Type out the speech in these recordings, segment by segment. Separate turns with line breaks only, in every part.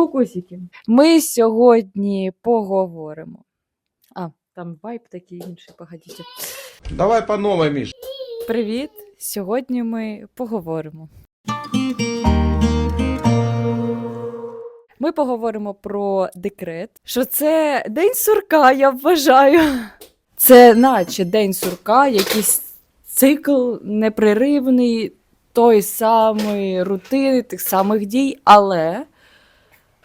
Кукусики. Ми сьогодні поговоримо. А, там вайб такий інший, погодіть.
Давай по новой, Миш.
Привіт! Сьогодні ми поговоримо. Ми поговоримо про декрет, що це день сурка, я вважаю. Це наче день сурка, якийсь цикл непреривний, той самий рутини, тих самих дій, але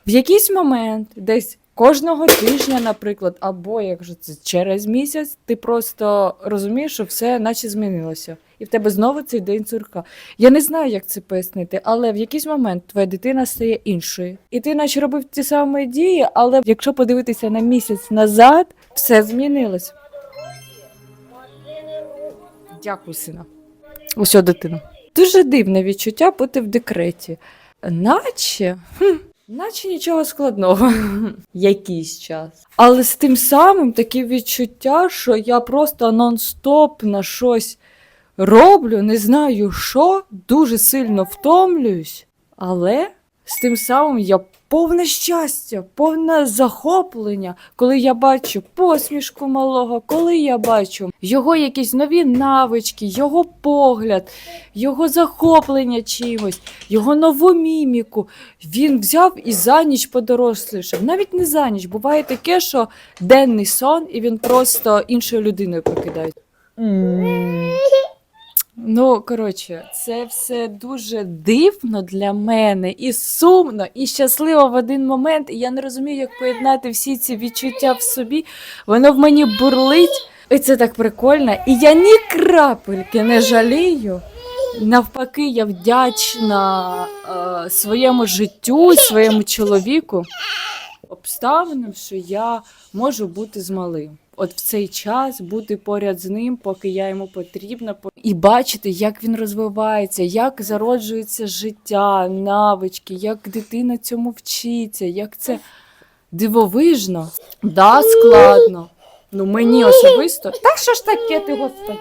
в якийсь момент, десь кожного тижня, наприклад, або якщо це через місяць, ти просто розумієш, що все наче змінилося. І в тебе знову цей день сурка. Я не знаю, як це пояснити, але в якийсь момент твоя дитина стає іншою. І ти наче робив ті самі дії, але якщо подивитися на місяць назад, все змінилось. Дякую, сина. Усьо, дитина. Дуже дивне відчуття бути в декреті. Наче. Хм, Наче нічого складного, якийсь час. Але з тим самим таке відчуття, що я просто нон-стоп на щось роблю, не знаю що, дуже сильно втомлююсь, але з тим самим я повне щастя, повне захоплення, коли я бачу посмішку малого, коли я бачу його якісь нові навички, його погляд, його захоплення чимось, його нову міміку. Він взяв і за ніч подорослішав. Навіть не за ніч. Буває таке, що денний сон, і він просто іншою людиною прокидається. Ну, коротше, це все дуже дивно для мене і сумно, і щасливо в один момент. І я не розумію, як поєднати всі ці відчуття в собі. Воно в мені бурлить, і це так прикольно. І я ні крапельки не жалію. Навпаки, я вдячна е, своєму життю, своєму чоловіку, обставинам, що я можу бути з малим. От в цей час бути поряд з ним, поки я йому потрібна, і бачити, як він розвивається, як зароджується життя, навички, як дитина цьому вчиться, як це дивовижно, да, складно. Ну мені особисто. Та що ж таке ти, господи?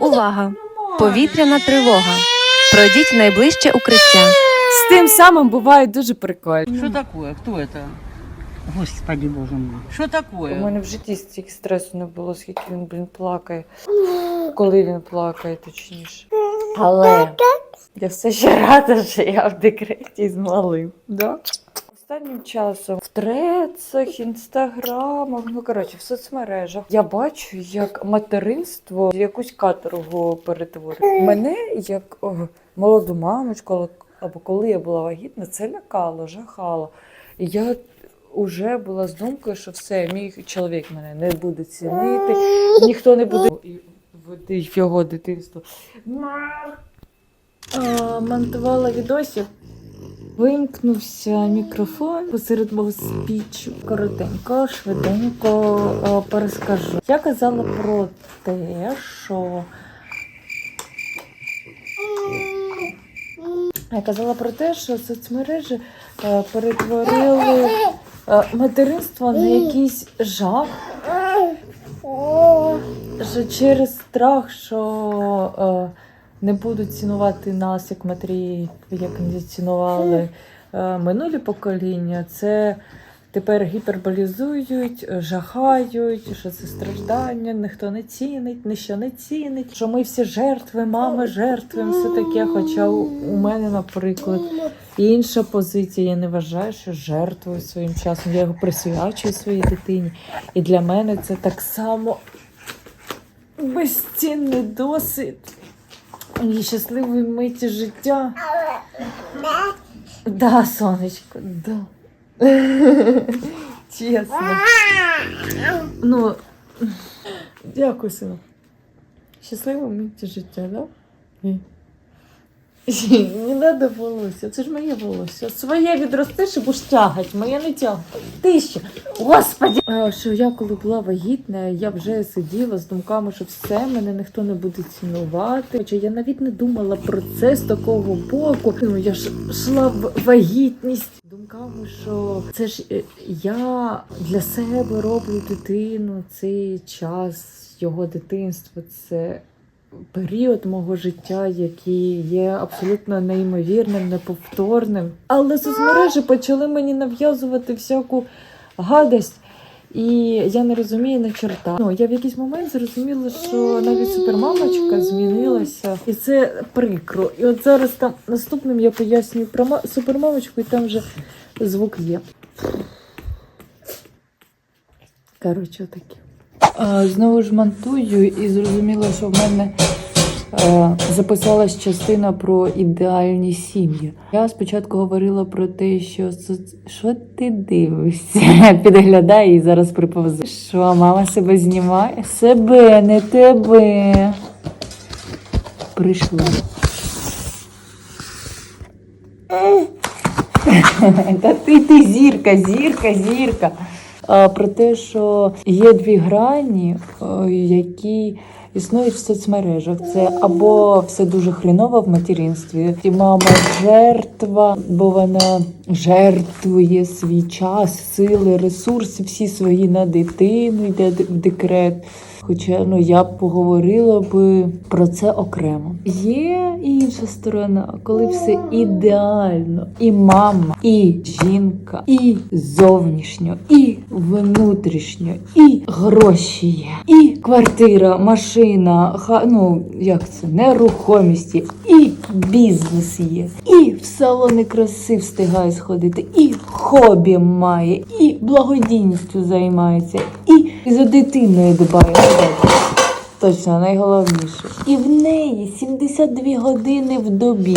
Увага! Повітряна тривога. Пройдіть найближче укриття.
З тим самим буває дуже прикольно.
Что такое? Кто это? Господи, боже мой. Что
У
такое?
мене в житті стільки стресу не було, скільки він, блін, плакає. Коли він плакає, точніше. Але я все ще рада, що я в декреті з малим. Да? Останнім часом в трецах, інстаграмах, ну коротше, в соцмережах я бачу, як материнство в якусь каторгу перетворює. Мене як о, молоду мамочку, або коли я була вагітна, це лякало, жахало. І я вже була з думкою, що все, мій чоловік мене не буде цінити, ніхто не буде і в його дитинство. Монтувала відосів. Вимкнувся мікрофон посеред мого спічу. Коротенько, швиденько перескажу. Я казала про те, що я казала про те, що соцмережі е, перетворили материнство на якийсь жах. Що через страх, що е, не будуть цінувати нас як матері, як не цінували е, минулі покоління, це тепер гіперболізують, жахають, що це страждання, ніхто не цінить, ніщо не цінить, що ми всі жертви, мами жертви, все таке. Хоча у, у мене, наприклад, інша позиція. Я не вважаю, що жертвую своїм часом. Я його присвячую своїй дитині. І для мене це так само безцінний досвід і щасливої миті життя. Да, сонечко, да. Чесно. Ну, дякую, сину. Щасливо мені життя, да? Не треба волосся, це ж моє волосся. Своє відростеш і будеш тягати, моє не тягати. Ти ще. Господи! Що я коли була вагітна, я вже сиділа з думками, що все мене ніхто не буде цінувати. Хоча я навіть не думала про це з такого боку. Ну я ж йшла в вагітність думками, що це ж е, я для себе роблю дитину цей час, його дитинство. Це період мого життя, який є абсолютно неймовірним, неповторним. Але соцмережі почали мені нав'язувати всяку гадость. І я не розумію на чорта. Ну, я в якийсь момент зрозуміла, що навіть супермамочка змінилася, і це прикро. І от зараз там наступним я пояснюю про супермамочку, і там вже звук є. Коротше, таке. Знову ж монтую і зрозуміла, що в мене е, записалась частина про ідеальні сім'ї. Я спочатку говорила про те, що що ти дивишся, підглядає і зараз приповзе. Що мама себе знімає? Себе, не тебе. Прийшла. Та ти, ти зірка, зірка, зірка. Про те, що є дві грані, е, які існують в соцмережах. Це або все дуже хріново в материнстві, і мама жертва, бо вона жертвує свій час, сили, ресурси всі свої на дитину, йде в декрет. Хоча ну я б поговорила би про це окремо. Є інша сторона, коли все ідеально, і мама, і жінка, і зовнішньо, і внутрішньо, і гроші є, і квартира, машина, ха, ну як це, нерухомість є, і бізнес є, і в салони краси встигає сходити, і хобі має, і благодійністю займається, і за дитиною дбає. Ну. Точно, найголовніше. І в неї 72 години в добі.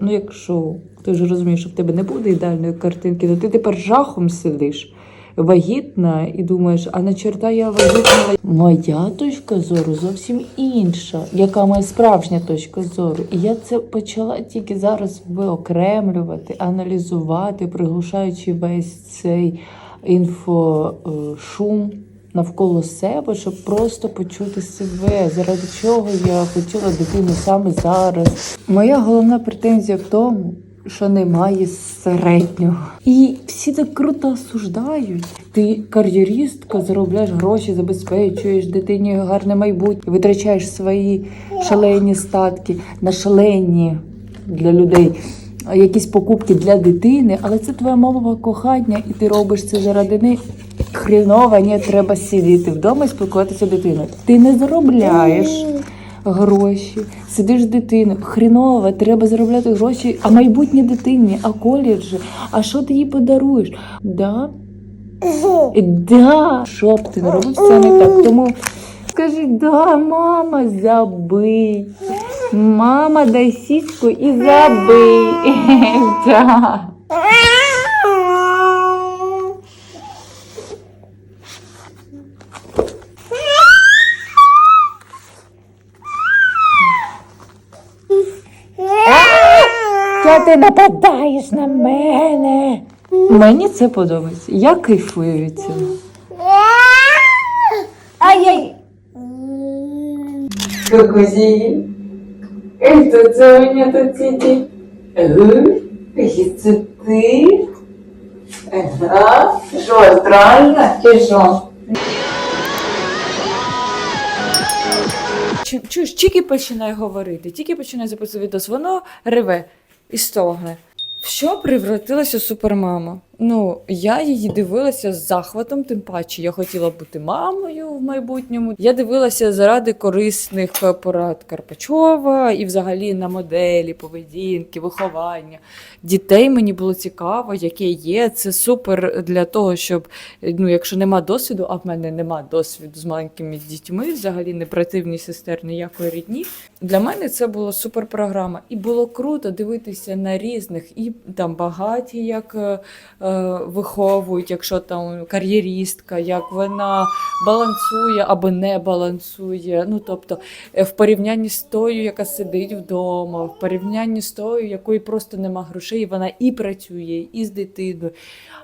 Ну, якщо ти ж розумієш, що в тебе не буде ідеальної картинки, то ти тепер жахом сидиш. Вагітна і думаєш, а на чорта я вагітна. Моя точка зору зовсім інша, яка моя справжня точка зору. І я це почала тільки зараз виокремлювати, аналізувати, приглушаючи весь цей інфошум навколо себе, щоб просто почути себе, заради чого я хотіла дитину саме зараз. Моя головна претензія в тому. Що немає середнього. І всі так круто осуждають. Ти кар'єристка, заробляєш гроші, забезпечуєш дитині гарне майбутнє, витрачаєш свої шалені статки на шалені для людей якісь покупки для дитини, але це твоя мова кохання, і ти робиш це заради неї. Хріново, ні, треба сидіти вдома і спілкуватися дитиною. Ти не заробляєш гроші, сидиш з дитиною. Хріново, треба заробляти гроші, а майбутнє дитині, а коледжі, а що ти їй подаруєш? Да? Да, що ти не робив, це не так. Тому скажи, да, мама, забий. Мама, дай сіську і забий. Що ти нападаєш на мене? Мені це подобається. Я кайфую від цього. Ай-яй! Кукузі. Хто це у мене тут сидить? І це ти? Ага. Що, странно? Чи що? Чуєш, тільки починає говорити, тільки починає записувати воно реве і стогне. В що превратилася супермама? Ну, я її дивилася з захватом, тим паче я хотіла бути мамою в майбутньому. Я дивилася заради корисних е, порад Карпачова і взагалі на моделі, поведінки, виховання. Дітей мені було цікаво, яке є. Це супер для того, щоб ну, якщо нема досвіду, а в мене нема досвіду з маленькими дітьми, взагалі не братів, ні сестер, ніякої рідні. Для мене це була супер програма. І було круто дивитися на різних і там багаті, як е, виховують, якщо там кар'єристка, як вона балансує або не балансує. Ну тобто е, в порівнянні з тою, яка сидить вдома, в порівнянні з тою, якої просто нема грошей, і вона і працює, і з дитиною.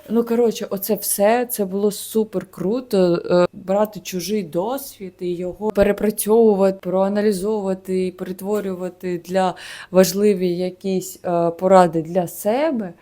Ну коротше, оце все це було супер круто. е, Брати чужий досвід і його перепрацьовувати, проаналізовувати і перетворювати для важливі якісь е, поради для себе.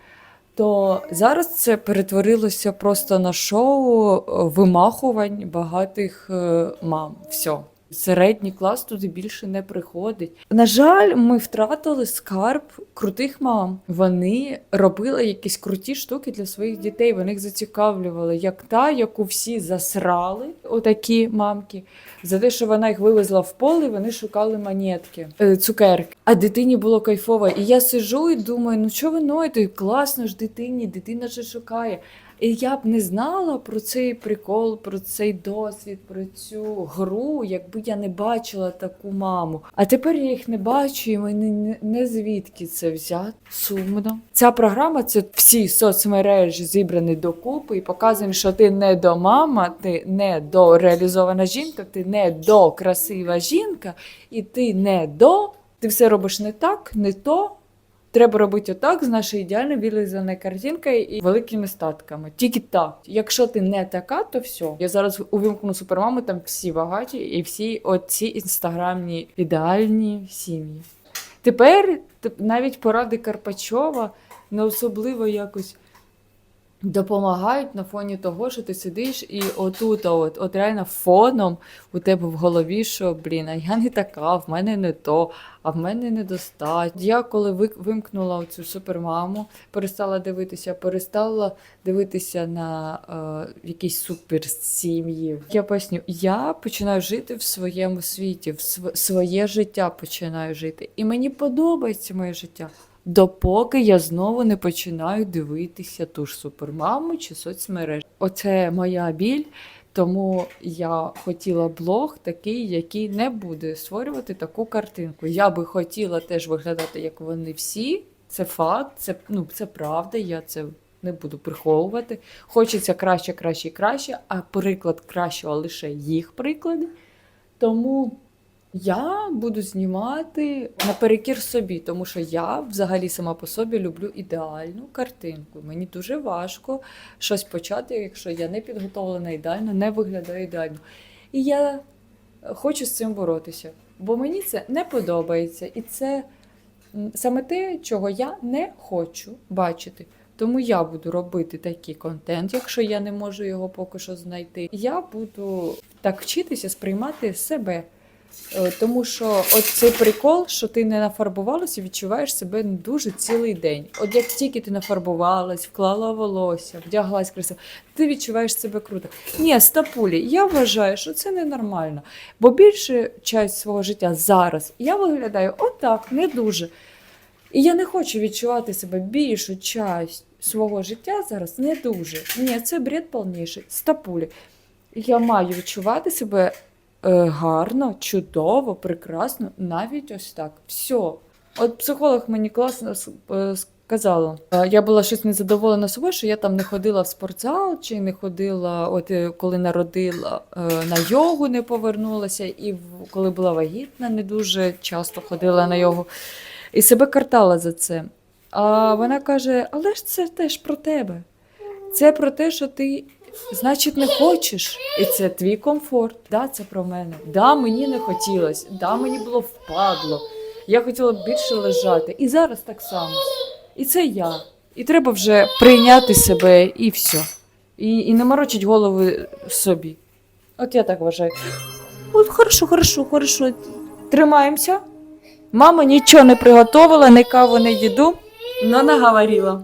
То зараз це перетворилося просто на шоу е, вимахувань багатих е, мам. Все. Середній клас туди більше не приходить. На жаль, ми втратили скарб крутих мам. Вони робили якісь круті штуки для своїх дітей. Вони їх зацікавлювали, як та, яку всі засрали, отакі мамки, за те, що вона їх вивезла в поле, вони шукали монетки, е, цукерки. А дитині було кайфово. І я сижу і думаю, ну що ви ноєте? Класно ж дитині, дитина же шукає. І я б не знала про цей прикол, про цей досвід, про цю гру, якби я не бачила таку маму. А тепер я їх не бачу, і мені не, звідки це взяти. Сумно. Ця програма це всі соцмережі зібрані докупи і показує, що ти не до мама, ти не до реалізована жінка, ти не до красива жінка, і ти не до. Ти все робиш не так, не то. Треба робити отак з нашою ідеально вилизаною картинкою і великими статками. Тільки так. Якщо ти не така, то все. Я зараз увімкну супермаму, там всі багаті і всі оці інстаграмні ідеальні сім'ї. Тепер навіть поради Карпачова не особливо якось допомагають на фоні того, що ти сидиш і отут, от, от реально фоном у тебе в голові, що блін, а я не така, в мене не то, а в мене недостатньо. Я коли ви- вимкнула цю супермаму, перестала дивитися, перестала дивитися на е, якісь суперсім'ї. Я поясню, я починаю жити в своєму світі, в св- своє життя починаю жити. І мені подобається моє життя. Допоки я знову не починаю дивитися ту ж супермаму чи соцмереж. Оце моя біль. Тому я хотіла блог такий, який не буде створювати таку картинку. Я би хотіла теж виглядати, як вони всі. Це факт, це, ну, це правда, я це не буду приховувати. Хочеться краще, краще краще, а приклад кращого лише їх приклади. Тому я буду знімати наперекір собі, тому що я взагалі сама по собі люблю ідеальну картинку. Мені дуже важко щось почати, якщо я не підготовлена ідеально, не виглядаю ідеально. І я хочу з цим боротися, бо мені це не подобається. І це саме те, чого я не хочу бачити. Тому я буду робити такий контент, якщо я не можу його поки що знайти. Я буду так вчитися сприймати себе. Е, Тому що от цей прикол, що ти не нафарбувалася, відчуваєш себе дуже цілий день. От як тільки ти нафарбувалась, вклала волосся, вдяглась красиво, ти відчуваєш себе круто. Ні, стапулі, я вважаю, що це ненормально. Бо більшу часть свого життя зараз я виглядаю отак, не дуже. І я не хочу відчувати себе більшу часть свого життя зараз не дуже. Ні, це бред повніший. Стапулі. Я маю відчувати себе гарно, чудово, прекрасно, навіть ось так. Все. От психолог мені класно е, сказала. Е, Я була щось незадоволена собою, що я там не ходила в спортзал, чи не ходила, от е, коли народила е, на йогу, не повернулася, і коли була вагітна, не дуже часто ходила на йогу. І себе картала за це. А вона каже: але ж це теж про тебе. Це про те, що ти, значить, не хочеш. І це твій комфорт. Да, це про мене. Да, мені не хотілося. Да, мені було впадло. Я хотіла більше лежати. І зараз так само. І це я. І треба вже прийняти себе і все. І, і не морочить голови собі. От я так вважаю. От хорошо, хорошо, хорошо. Тримаємося. Мама нічого не приготувала, ні каву, ні їду, но наговорила.